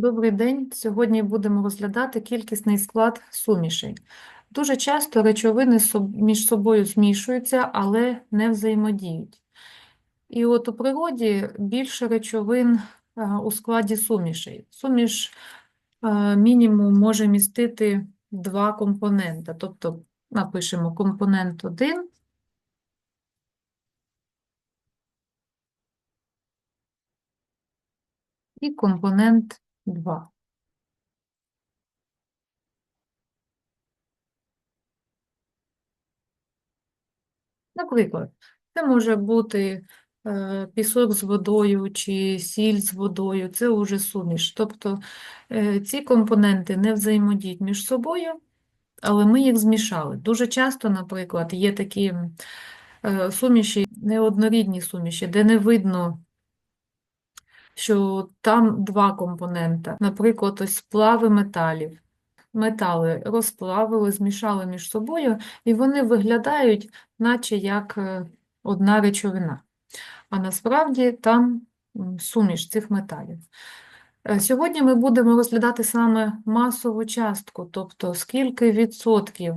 Добрий день. Сьогодні будемо розглядати кількісний склад сумішей. Дуже часто речовини між собою змішуються, але не взаємодіють. І от у природі більше речовин е, у складі сумішей. Суміш е, мінімум може містити два компонента. Тобто напишемо компонент 1 і компонент 2. Наприклад, це може бути е, пісок з водою чи сіль з водою, це уже суміш. Тобто е, ці компоненти не взаємодіють між собою, але ми їх змішали. Дуже часто, наприклад, є такі е, суміші, неоднорідні суміші, де не видно, що там два компонента. Наприклад, ось сплави металів. Метали розплавили, змішали між собою, і вони виглядають, наче як е, одна речовина. А насправді там суміш цих металів. Е, Сьогодні ми будемо розглядати саме масову частку, тобто скільки відсотків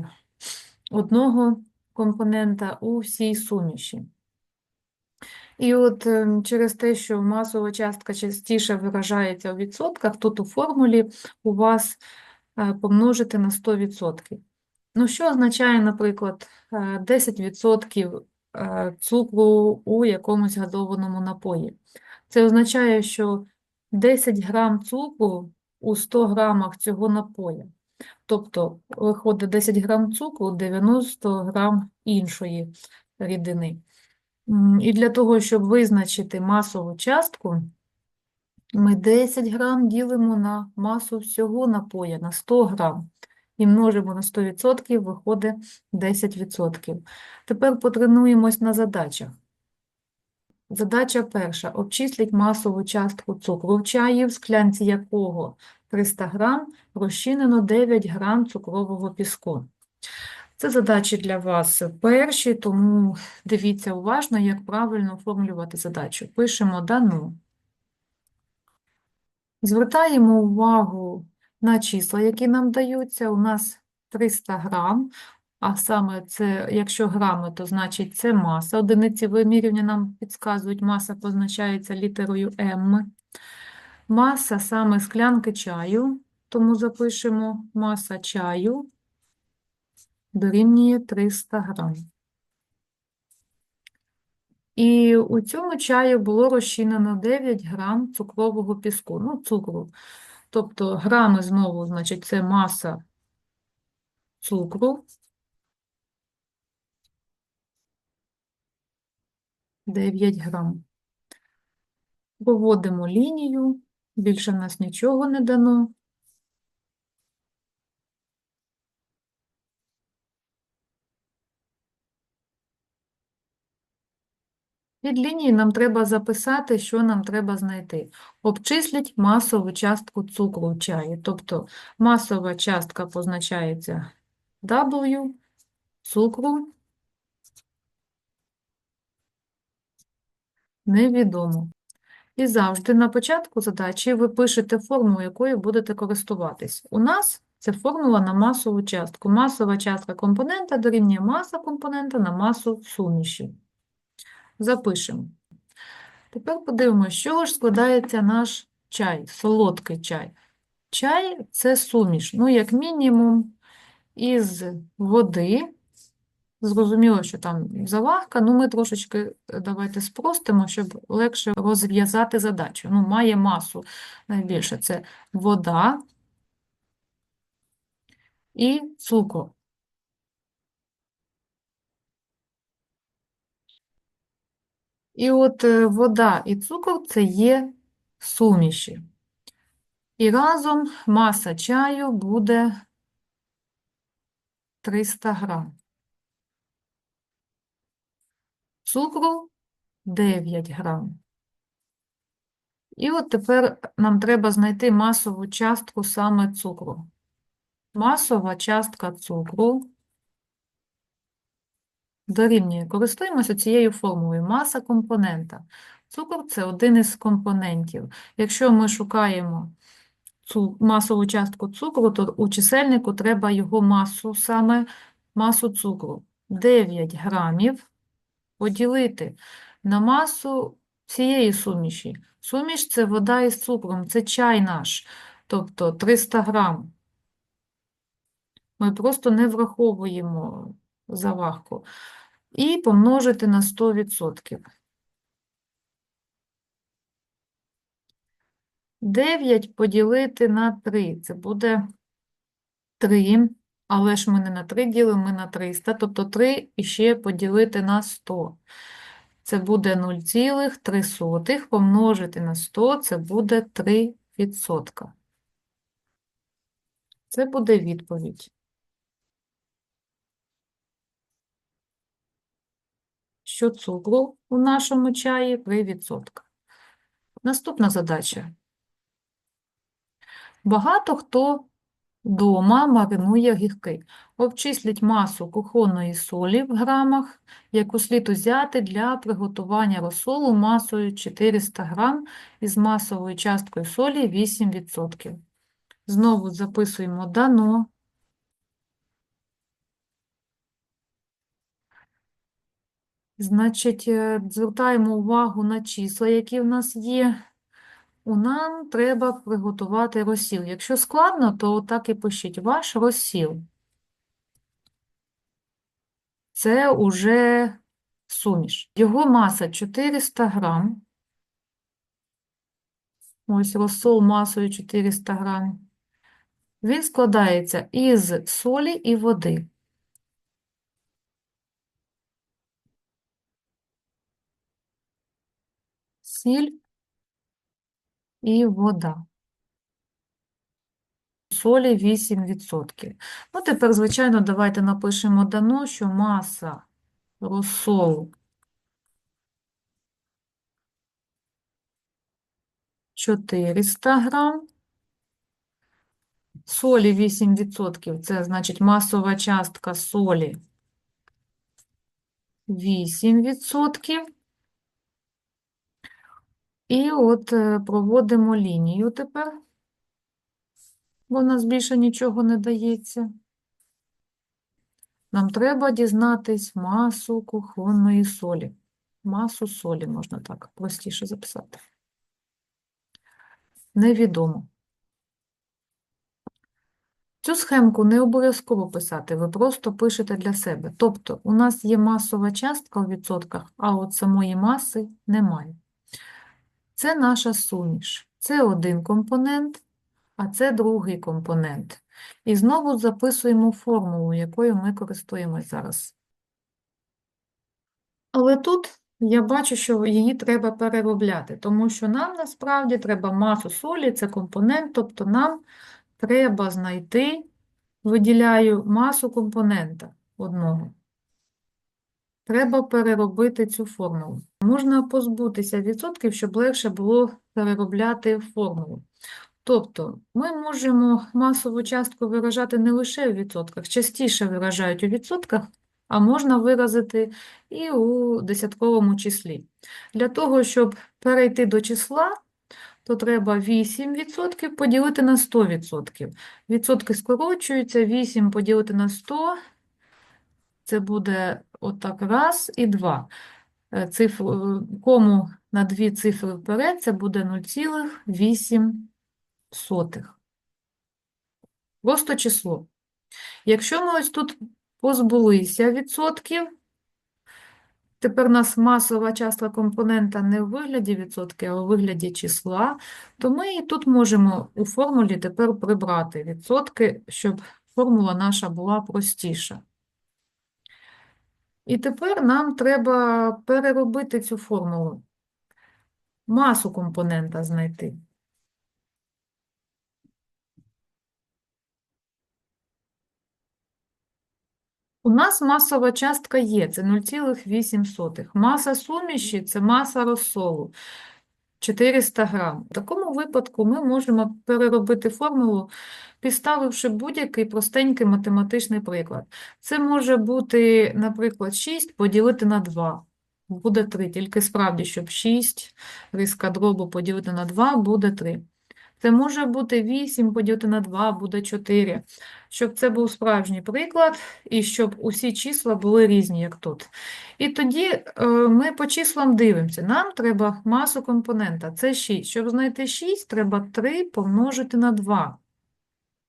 одного компонента у всій суміші. І от через те, що масова частка частіше виражається у відсотках, тут у формулі у вас е, помножити на 100%. Ну, що означає, наприклад, е, 10% е, цукру у якомусь газованому напої? Це означає, що 10 грам цукру у 100 грамах цього напоя. Тобто виходить 10 грам цукру, 90 грам іншої рідини. І для того, щоб визначити масову частку, ми 10 грам ділимо на масу всього напоя, на 100 грам. І множимо на 100%, виходить 10%. Тепер потренуємось на задачах. Задача перша. Обчисліть масову частку цукру в чаї, в склянці якого 300 грам, розчинено 9 грам цукрового піску. Це задачі для вас перші, тому дивіться уважно, як правильно оформлювати задачу. Пишемо дану. Звертаємо увагу на числа, які нам даються. У нас 300 грам, а саме це, якщо грами, то значить це маса. Одиниці вимірювання нам підказують, маса позначається літерою М. Маса саме склянки чаю, тому запишемо маса чаю дорівнює 300 грам. І у цьому чаю було розчинено 9 грам цукрового піску, ну, цукру. Тобто грами знову, значить, це маса цукру. 9 грам. Проводимо лінію, більше в нас нічого не дано. Від лінії нам треба записати, що нам треба знайти. Обчисліть масову частку цукру в чаї. Тобто масова частка позначається W, цукру невідомо. І завжди на початку задачі ви пишете формулу, якою будете користуватись. У нас це формула на масову частку. Масова частка компонента дорівнює маса компонента на масу суміші. Запишемо. Тепер подивимося, з чого ж складається наш чай, солодкий чай. Чай – це суміш, ну, як мінімум, із води. Зрозуміло, що там заварка, ну ми трошечки е, давайте спростимо, щоб легше розв'язати задачу. Ну, має масу найбільше. Це вода і цукор. І от е, вода і цукор – це є суміші. І разом маса чаю буде 300 грам. Цукру 9 грам. І от тепер нам треба знайти масову частку саме цукру. Масова частка цукру дорівнює. Користуємося цією формулою. Маса компонента. Цукор – це один із компонентів. Якщо ми шукаємо масову частку цукру, то у чисельнику треба його масу, саме масу цукру. 9 грамів поділити на масу цієї суміші. Суміш – це вода із цукром, це чай наш, тобто 300 грам. Ми просто не враховуємо завагку. І помножити на 100%. 9 поділити на 3. Це буде 3, але ж ми не на 3 ділимо, ми на 300, тобто 3 і ще поділити на 100. Це буде 0,3 помножити на 100, це буде 3%. Це буде відповідь. Що цукру у нашому чаї 3%. Наступна задача. Багато хто вдома маринує гірки. Обчисліть масу кухонної солі в грамах, яку слід узяти для приготування розсолу масою 400 грам із масовою часткою солі 8%. Знову записуємо дано. Значить, е, звертаємо увагу на числа, які в нас є. У нам треба приготувати розсіл. Якщо складно, то так і пишіть ваш розсіл. Це уже суміш. Його маса 400 грам. Ось розсол масою 400 грам. Він складається із солі і води. Сіль і вода. Солі 8%. Ну, тепер, звичайно, давайте напишемо дано, що маса розсолу 400 грам. Солі 8%, це значить масова частка солі 8%. І от е, проводимо лінію тепер, бо у нас більше нічого не дається. Нам треба дізнатись масу кухонної солі. Масу солі можна так простіше записати. Невідомо. Цю схемку не обов'язково писати, ви просто пишете для себе. Тобто, у нас є масова частка у відсотках, а от самої маси немає. Це наша суміш. Це один компонент, а це другий компонент. І знову записуємо формулу, якою ми користуємось зараз. Але тут я бачу, що її треба переробляти, тому що нам насправді треба масу солі, це компонент, тобто нам треба знайти, виділяю масу компонента одного. Треба переробити цю формулу. Можна позбутися відсотків, щоб легше було переробляти формулу. Тобто ми можемо масову частку виражати не лише у відсотках, частіше виражають у відсотках, а можна виразити і у десятковому числі. Для того, щоб перейти до числа, то треба 8% поділити на 100%. Відсотки скорочуються, 8 поділити на 100 – це буде отак раз і два. Е, Цифру, е, кому на дві цифри вперед, це буде 0,8. Просто число. Якщо ми ось тут позбулися відсотків, тепер у нас масова частка компонента не в вигляді відсотки, а у вигляді числа, то ми і тут можемо у формулі тепер прибрати відсотки, щоб формула наша була простіша. І тепер нам треба переробити цю формулу, масу компонента знайти. У нас масова частка є, це 0,8. Маса суміші – це маса розсолу, 400 грам. В такому випадку ми можемо переробити формулу, підставивши будь-який простенький математичний приклад. Це може бути, наприклад, 6 поділити на 2. Буде 3, тільки справді, щоб 6 риска дробу поділити на 2 буде 3. Це може бути 8 поділити на 2, буде 4. Щоб це був справжній приклад, і щоб усі числа були різні, як тут. І тоді е, ми по числам дивимося. Нам треба масу компонента. Це 6. Щоб знайти 6, треба 3 помножити на 2.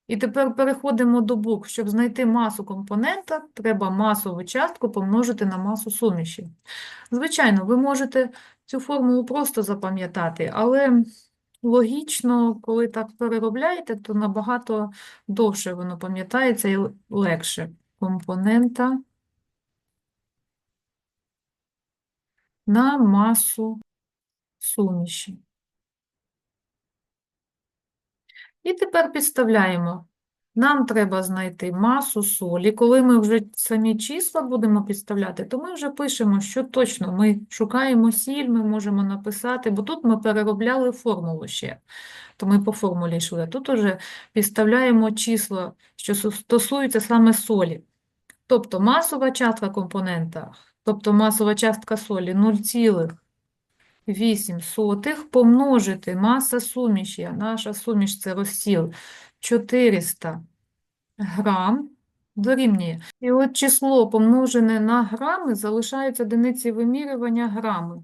І тепер переходимо до букв. Щоб знайти масу компонента, треба масову частку помножити на масу суміші. Звичайно, ви можете цю формулу просто запам'ятати, але логічно, коли так переробляєте, то набагато довше воно пам'ятається і легше. Компонента на масу суміші. І тепер підставляємо. Нам треба знайти масу солі. Коли ми вже самі числа будемо підставляти, то ми вже пишемо, що точно ми шукаємо сіль, ми можемо написати, бо тут ми переробляли формулу ще, то ми по формулі йшли. Тут уже підставляємо числа, що су- стосуються саме солі. Тобто масова частка компонента, тобто масова частка солі 0,8 помножити маса суміші, наша суміш це розсіл 400 грам дорівнює. І от число помножене на грами залишається одиниці вимірювання грами.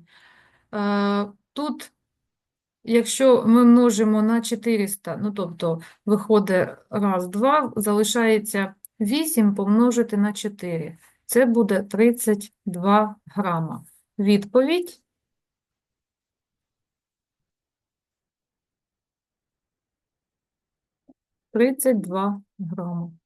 Е, Тут, якщо ми множимо на 400, ну тобто виходить раз, два, залишається 8 помножити на 4. Це буде 32 грама. Відповідь 32 грами.